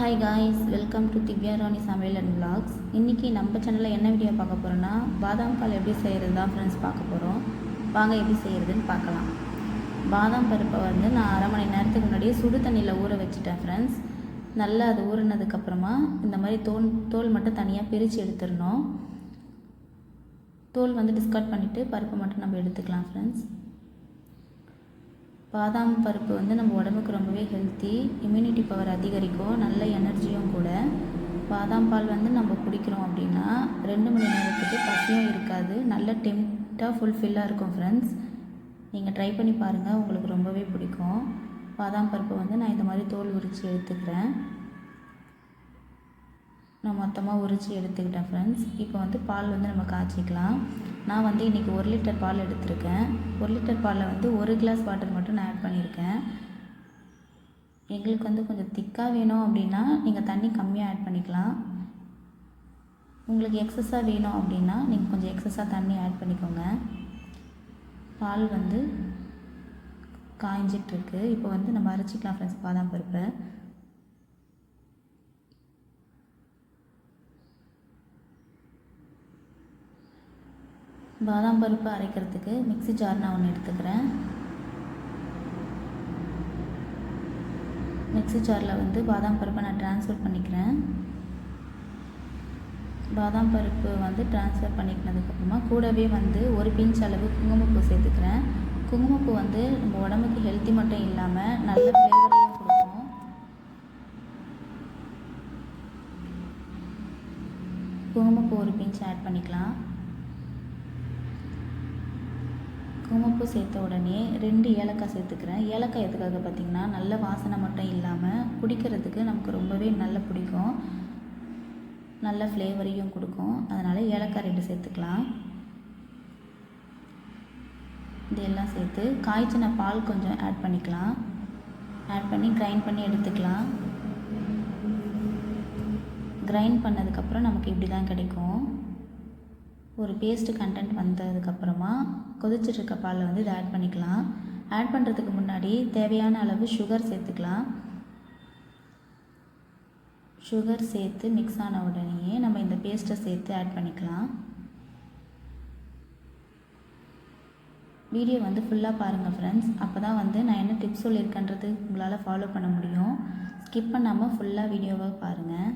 Hi guys welcome to Divya Rani சமையல் and blocks இன்றைக்கி நம்ம சேனலில் என்ன வீடியோ பார்க்க போகிறோன்னா பாதாம் பால் எப்படி செய்கிறது தான் ஃப்ரெண்ட்ஸ் பார்க்க போகிறோம் வாங்க எப்படி செய்கிறதுன்னு பார்க்கலாம். பாதாம் பருப்பை வந்து நான் அரை மணி நேரத்துக்கு முன்னாடியே சுடு தண்ணியில் ஊற வச்சுட்டேன் ஃப்ரெண்ட்ஸ் நல்லா அது ஊறினதுக்கப்புறமா இந்த மாதிரி தோல் தோல் மட்டும் தனியாக பிரித்து எடுத்துடணும். தோல் வந்து டிஸ்கார்ட் பண்ணிவிட்டு பருப்பை மட்டும் நம்ம எடுத்துக்கலாம் ஃப்ரெண்ட்ஸ் பாதாம் பருப்பு வந்து நம்ம உடம்புக்கு ரொம்பவே ஹெல்த்தி இம்யூனிட்டி பவர் அதிகரிக்கும் நல்ல எனர்ஜியும் கூட. பாதாம் பால் வந்து நம்ம குடிக்கிறோம் அப்படின்னா ரெண்டு மணி நேரத்துக்கு பசியும் இருக்காது. நல்ல டெம்ட்டாக ஃபுல்ஃபில்லாக இருக்கும் ஃப்ரெண்ட்ஸ் நீங்கள் ட்ரை பண்ணி பாருங்கள் உங்களுக்கு ரொம்பவே பிடிக்கும். பாதாம் பருப்பு வந்து நான் இந்த மாதிரி தோல் உரித்து எடுத்துக்கிறேன். நான் மொத்தமாக உரித்து எடுத்துக்கிட்டேன் ஃப்ரெண்ட்ஸ் இப்போ வந்து பால் வந்து நம்ம காய்ச்சிக்கலாம். நான் வந்து இன்றைக்கி ஒரு லிட்டர் பால் எடுத்திருக்கேன். ஒரு லிட்டர் பாலில் வந்து ஒரு கிளாஸ் வாட்டர் மட்டும் நான் ஆட் பண்ணியிருக்கேன். எங்களுக்கு வந்து கொஞ்சம் திக்காக வேணும் அப்படின்னா நீங்கள் தண்ணி கம்மியாக ஆட் பண்ணிக்கலாம். உங்களுக்கு எக்ஸஸாக வேணும் அப்படின்னா நீங்கள் கொஞ்சம் எக்ஸஸாக தண்ணி ஆட் பண்ணிக்கோங்க. பால் வந்து காய்ஞ்சிட்ருக்கு இப்போ வந்து நம்ம அரைச்சிக்கலாம் ஃப்ரெண்ட்ஸ் பாதாம் பருப்பை. பாதாம் பருப்பு அரைக்கிறதுக்கு மிக்ஸி ஜார் நான் ஒன்று எடுத்துக்கிறேன். மிக்ஸி ஜாரில் வந்து பாதாம் பருப்பை நான் ட்ரான்ஸ்ஃபர் பண்ணிக்கிறேன். பாதாம் பருப்பு வந்து ட்ரான்ஸ்ஃபர் பண்ணிக்கினதுக்கப்புறமா கூடவே வந்து ஒரு பிஞ்ச் அளவு குங்குமப்பூ சேர்த்துக்கிறேன். குங்குமப்பூ வந்து நம்ம உடம்புக்கு ஹெல்த்தி மட்டும் இல்லாமல் நல்ல ஃப்ளேவரையும் கொடுக்கும். குங்குமப்பூ ஒரு பிஞ்ச் ஆட் பண்ணிக்கலாம். குங்குமப்பூ சேர்த்த உடனே ரெண்டு ஏலக்காய் சேர்த்துக்கிறேன். ஏலக்காய் எதுக்காக பார்த்திங்கன்னா நல்ல வாசனை மட்டும் இல்லாமல் குடிக்கிறதுக்கு நமக்கு ரொம்பவே நல்ல பிடிக்கும். நல்ல ஃப்ளேவரையும் கொடுக்கும். அதனால் ஏலக்காய் ரெண்டு சேர்த்துக்கலாம். இதெல்லாம் சேர்த்து காய்ச்சின பால் கொஞ்சம் ஆட் பண்ணிக்கலாம். ஆட் பண்ணி கிரைண்ட் பண்ணி எடுத்துக்கலாம். கிரைண்ட் பண்ணதுக்கப்புறம் நமக்கு இப்படி தான் கிடைக்கும். ஒரு பேஸ்ட்டு கண்டென்ட் வந்ததுக்கப்புறமா கொதிச்சிட்ருக்க பாலில் வந்து இதை ஆட் பண்ணிக்கலாம். ஆட் பண்ணுறதுக்கு முன்னாடி தேவையான அளவு சுகர் சேர்த்துக்கலாம். சுகர் சேர்த்து மிக்ஸ் ஆன உடனேயே நம்ம இந்த பேஸ்ட்டை சேர்த்து ஆட் பண்ணிக்கலாம். வீடியோ வந்து ஃபுல்லாக பாருங்கள் ஃப்ரெண்ட்ஸ் அப்போ தான் வந்து நான் என்ன டிப்ஸ் சொல்லியிருக்கேன்றது உங்களால் ஃபாலோ பண்ண முடியும். ஸ்கிப் பண்ணாமல் ஃபுல்லாக வீடியோவை பாருங்கள்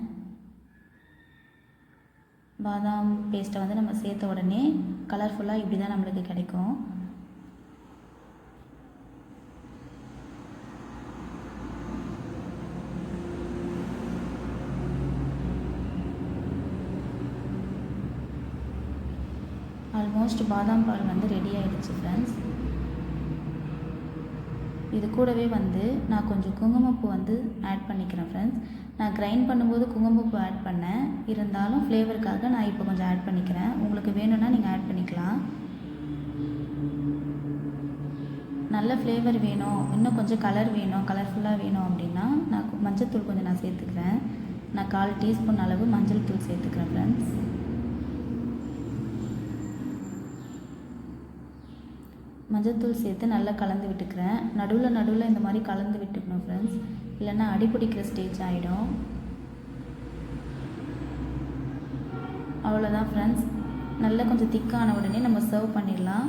பாதாம் பேஸ்ட்டை வந்து நம்ம சேர்த்த உடனே கலர்ஃபுல்லாக இப்படி தான் நம்மளுக்கு கிடைக்கும். ஆல்மோஸ்ட் பாதாம் பால் வந்து ரெடி ஆகிடுச்சு ஃப்ரெண்ட்ஸ் இது கூடவே வந்து நான் கொஞ்சம் குங்குமப்பூ வந்து ஆட் பண்ணிக்கிறேன் ஃப்ரெண்ட்ஸ் நான் கிரைண்ட் பண்ணும்போது குங்குமப்பூ ஆட் பண்ணேன். இருந்தாலும் ஃப்ளேவருக்காக நான் இப்போ கொஞ்சம் ஆட் பண்ணிக்கிறேன். உங்களுக்கு வேணும்னா நீங்கள் ஆட் பண்ணிக்கலாம். நல்ல ஃப்ளேவர் வேணும். இன்னும் கொஞ்சம் கலர் வேணும். கலர்ஃபுல்லாக வேணும் அப்படின்னா நான் மஞ்சள் தூள் கொஞ்சம் நான் சேர்த்துக்கிறேன். நான் கால் டீஸ்பூன் அளவு மஞ்சள் தூள் சேர்த்துக்கிறேன் ஃப்ரெண்ட்ஸ் மஞ்சத்தூள் சேர்த்து நல்லா கலந்து விட்டுக்கிறேன். நடுவில் நடுவில் இந்த மாதிரி கலந்து விட்டுக்கணும் ஃப்ரெண்ட்ஸ் இல்லைன்னா அடி பிடிக்கிற ஸ்டேஜ் ஆகிடும் அவ்வளோதான் ஃப்ரெண்ட்ஸ் நல்லா கொஞ்சம் திக்கான உடனே நம்ம சர்வ் பண்ணிடலாம்.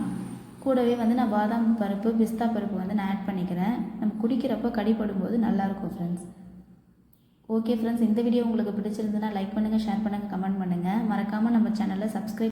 கூடவே வந்து நான் பாதாம் பருப்பு பிஸ்தா பருப்பு வந்து நான் ஆட் பண்ணிக்கிறேன். நம்ம குடிக்கிறப்போ கடிப்படும் போது நல்லாயிருக்கும் ஃப்ரெண்ட்ஸ் ஓகே ஃப்ரெண்ட்ஸ் இந்த வீடியோ உங்களுக்கு பிடிச்சிருந்துன்னா லைக் பண்ணுங்கள் ஷேர் பண்ணுங்கள் கமெண்ட் பண்ணுங்கள் மறக்காமல் நம்ம சேனலை சப்ஸ்கிரைப்